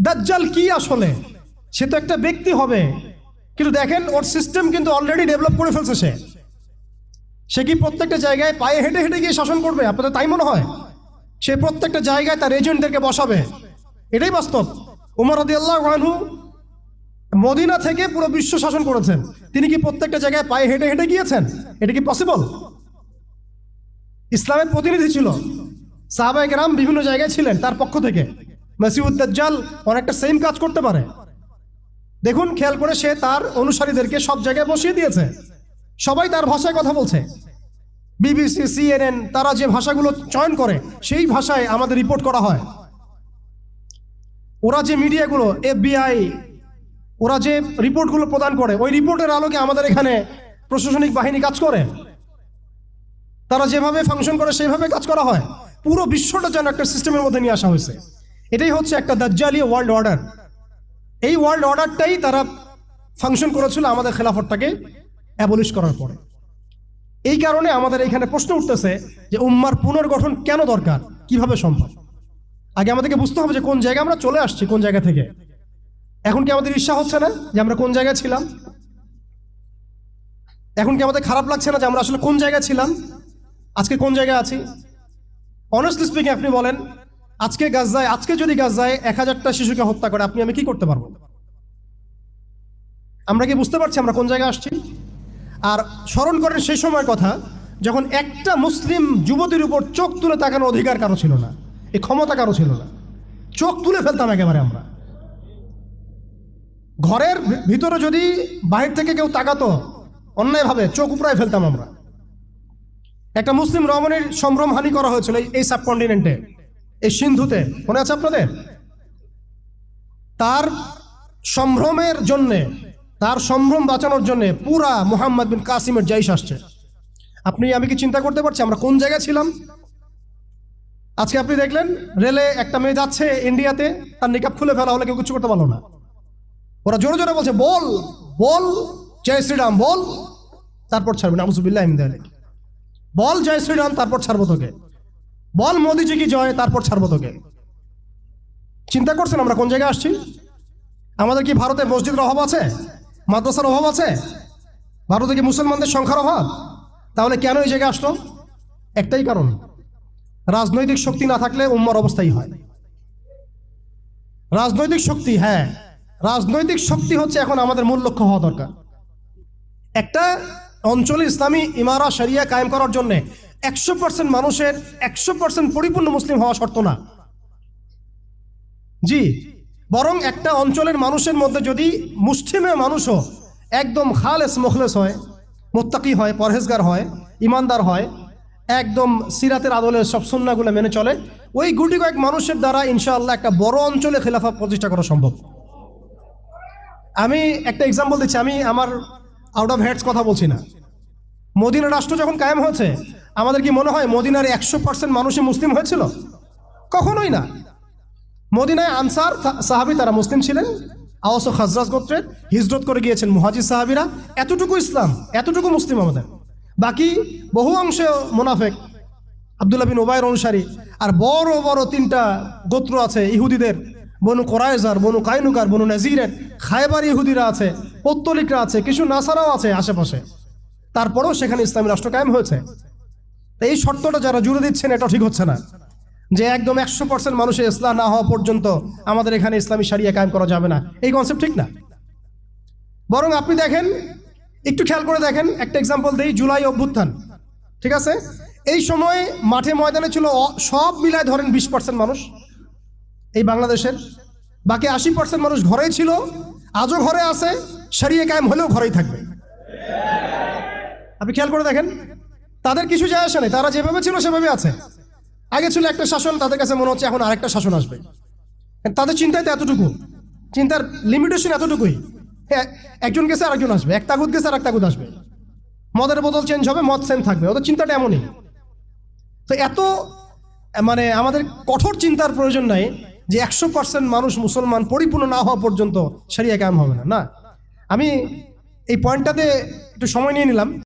দাজ্জাল কি আসলে? সে তো একটা ব্যক্তি হবে। কিন্তু দেখেন, ওর সিস্টেম কিন্তু অলরেডি ডেভেলপ করে ফেলছে সে। সে কি প্রত্যেকটা জায়গায় পায়ে হেঁটে হেঁটে গিয়ে শাসন করবে? আপনাদের তাই মনে হয়? সে প্রত্যেকটা জায়গায় তার এজেন্টদেরকে বসাবে। এটাই বাস্তব। উমর রদি আল্লাহ আনহু মদিনা থেকে পুরো বিশ্ব শাসন করেছেন। তিনি কি প্রত্যেকটা জায়গায় পায়ে হেঁটে হেঁটে গিয়েছেন? এটা কি পসিবল ইসলামের প্রতিনিধি ছিল। সাহাবাই গ্রাম বিভিন্ন জায়গায় ছিলেন তার পক্ষ থেকে। মাসিউদ্দাজ্জাল অনেকটা সেম কাজ করতে পারে। দেখুন, খেয়াল করে সে তার অনুসারীদেরকে সব জায়গায় বসিয়ে দিয়েছে। সবাই তার ভাষায় কথা বলছে। বিবিসি, সিএনএন, তারা যে ভাষাগুলো চয়ন করে, সেই ভাষায় আমাদের রিপোর্ট করা হয়। ওরা যে মিডিয়াগুলো, এফবিআই, ওরা যে রিপোর্টগুলো প্রদান করে, ওই রিপোর্টের আলোকে আমাদের এখানে প্রশাসনিক বাহিনী কাজ করে। তারা যেভাবে ফাংশন করে, সেইভাবে কাজ করা হয়। পুরো বিশ্বটা যেন একটা সিস্টেমের মধ্যে নিয়ে আসা হয়েছে। এটাই হচ্ছে একটা দাজ্জালি ওয়ার্ল্ড অর্ডার এই ওয়ার্ল্ড অর্ডারটাই তারা ফাংশন করেছিল আমাদের খেলাফতটাকে অ্যাবলিশ করার পরে। এই কারণে আমাদের এখানে প্রশ্ন উঠতেছে যে উম্মার পুনর্গঠন কেন দরকার? কীভাবে সম্ভব? আগে আমাদেরকে বুঝতে হবে যে কোন জায়গায় আমরা চলে আসছি, কোন জায়গা থেকে। এখন কি আমাদের ঈর্ষা হচ্ছে না যে আমরা কোন জায়গায় ছিলাম? এখন কি আমাদের খারাপ লাগছে না যে আমরা আসলে কোন জায়গায় ছিলাম? আজকে কোন জায়গায় আছি? অনেস্টলি স্পিকিং আপনি বলেন আজকে গাজায়, আজকে যদি গাজায় এক হাজারটা শিশুকে হত্যা করে, আপনি আমি কি করতে পারব? আমরা কি বুঝতে পারছি আমরা কোন জায়গায় আসছি? আর স্মরণ করেন সেই সময়ের কথা, যখন একটা মুসলিম যুবতীর উপর চোখ তুলে তাকানোর অধিকার কারও ছিল না, এই ক্ষমতা কারও ছিল না। চোখ তুলে ফেলতাম একেবারে আমরা। ঘরের ভিতরে যদি বাহির থেকে কেউ তাকাতো, অন্যায়ভাবে চোখ উপরায় ফেলতাম আমরা। একটা মুসলিম রমণীর সম্ভ্রম হানি করা হয়েছিল এই সাবকন্টিনেন্টে। এই সিন্ধুতে, মনে আছে আপনাদের? তার সম্ভ্রমের জন্যে, তার সম্ভ্রম বাঁচানোর জন্যে পুরা মোহাম্মদ বিন কাসিমের জাইশ আসছে। আপনি, আমি কি চিন্তা করতে পারছি আমরা কোন জায়গায় ছিলাম? আজকে আপনি দেখলেন, রেলে একটা মেয়ে যাচ্ছে ইন্ডিয়াতে, তার নিকাপ খুলে ফেলা হলে কেউ কিছু করতে পারল না। ওরা জোরে জোরে বলছে, বল বল, জয় শ্রীরাম, বল। তারপর ছাড়বে ইমদালিক বল, জয় শ্রীরাম, তারপর ছাড়বো তোকে। বল মোদিজি কি জয়, তারপর ছাড়বো তোকে। চিন্তা করছেন আমরা কোন জায়গায় আসছি? আমাদের কি ভারতে মসজিদের অভাব আছে? মাদ্রাসার অভাব আছে? ভারতে কি মুসলমানদের সংখ্যার অভাব? তাহলে কেন এই জায়গায় আসলো? একটাই কারণ, রাজনৈতিক শক্তি না থাকলে উম্মার অবস্থাই হয়। রাজনৈতিক শক্তি হ্যাঁ রাজনৈতিক শক্তি হচ্ছে এখন আমাদের মূল লক্ষ্য হওয়া দরকার। একটা অঞ্চলে ইসলামী ইমারা, শরিয়া কায়েম করার জন্য একশো পার্সেন্ট মানুষের একশো পার্সেন্ট পরিপূর্ণ মুসলিম হওয়া শর্ত না। জি, বরং একটা অঞ্চলের মানুষের মধ্যে যদি মুসলিমের মানুষও একদম খালেস মুখলেস হয়, মোত্তাকি হয়, পরহেজগার হয়, ইমানদার হয়, একদম সিরাতের আদলে সব সন্নাগুলো মেনে চলে, ওই গুটি কয়েক মানুষের দ্বারা ইনশাআল্লাহ একটা বড় অঞ্চলে খেলাফা প্রতিষ্ঠা করা সম্ভব। আমি একটা এক্সাম্পল দিচ্ছি, আমি আমার আউট অফ হেডস কথা বলছি না। মদিনা রাষ্ট্র যখন কায়েম হয়েছে আমাদের কি মনে হয় মদিনার একশো পার্সেন্ট মানুষই মুসলিম হয়েছিল? কখনোই না। মদিনায় আনসার সাহাবি তারা মুসলিম ছিলেন। আওয়াস ও খাজরাজ গোত্রের হিজরত করে গিয়েছেন মুহাজির সাহাবিরা। এতটুকু ইসলাম, এতটুকু মুসলিম আমাদের। বাকি বহু অংশে মোনাফেক আবদুল্লাহ বিন ওবায়ের অনুসারী আর বড় বড় তিনটা গোত্র আছে ইহুদিদের। বনু কোরাইজার, বনু কাইনুকার, বনু নাজিরের, খায়বার ইহুদিরা আছে, পত্তলিকরা আছে, কিছু নাসারাও আছে আশেপাশে। তারপরেও সেখানে ইসলামী রাষ্ট্র কায়েম হয়েছে। এই শর্তটা যারা জুড়ে দিচ্ছেন, এটা ঠিক হচ্ছে না। যে একদম একশো পার্সেন্ট মানুষের ইসলাম না হওয়া পর্যন্ত আমাদের এখানে ইসলামী সারিয়া কায়েম করা যাবে না। এই কনসেপ্ট ঠিক না। বরং আপনি দেখেন, একটু খেয়াল করে দেখেন, একটা এক্সাম্পল দেই, জুলাই অভ্যুত্থান। ঠিক আছে? এই সময় মাঠে ময়দানে ছিল সব মিলায় ধরেন বিশ পার্সেন্ট মানুষ। এই বাংলাদেশের বাকি আশি পার্সেন্ট মানুষ ঘরেই ছিল, আজও ঘরে আছে সারিয়ে কায়েম হলেও ঘরেই থাকবে। আপনি খেয়াল করে দেখেন তাদের কিছু যায় আসে নাই তারা যেভাবে ছিল সেভাবে আছে। আগে ছিল একটা শাসন তাদের কাছে মনে হচ্ছে এখন আরেকটা শাসন আসবে। তাদের চিন্তায় তো এতটুকু। চিন্তার লিমিটেশন এতটুকুই। হ্যাঁ, একজন গেছে আরেকজন আসবে। এক তাগুদ গেছে আর এক তাগুদ আসবে। মদের বোতল চেঞ্জ হবে মদ সেম থাকবে। ওদের চিন্তাটা এমনই। তো এত মানে আমাদের কঠোর চিন্তার প্রয়োজন নাই যে একশো পার্সেন্ট মানুষ মুসলমান পরিপূর্ণ না হওয়া পর্যন্ত সারিয়া কায়েম হবে না না। আমি এই পয়েন্টটাতে একটু সময় নিয়ে নিলাম।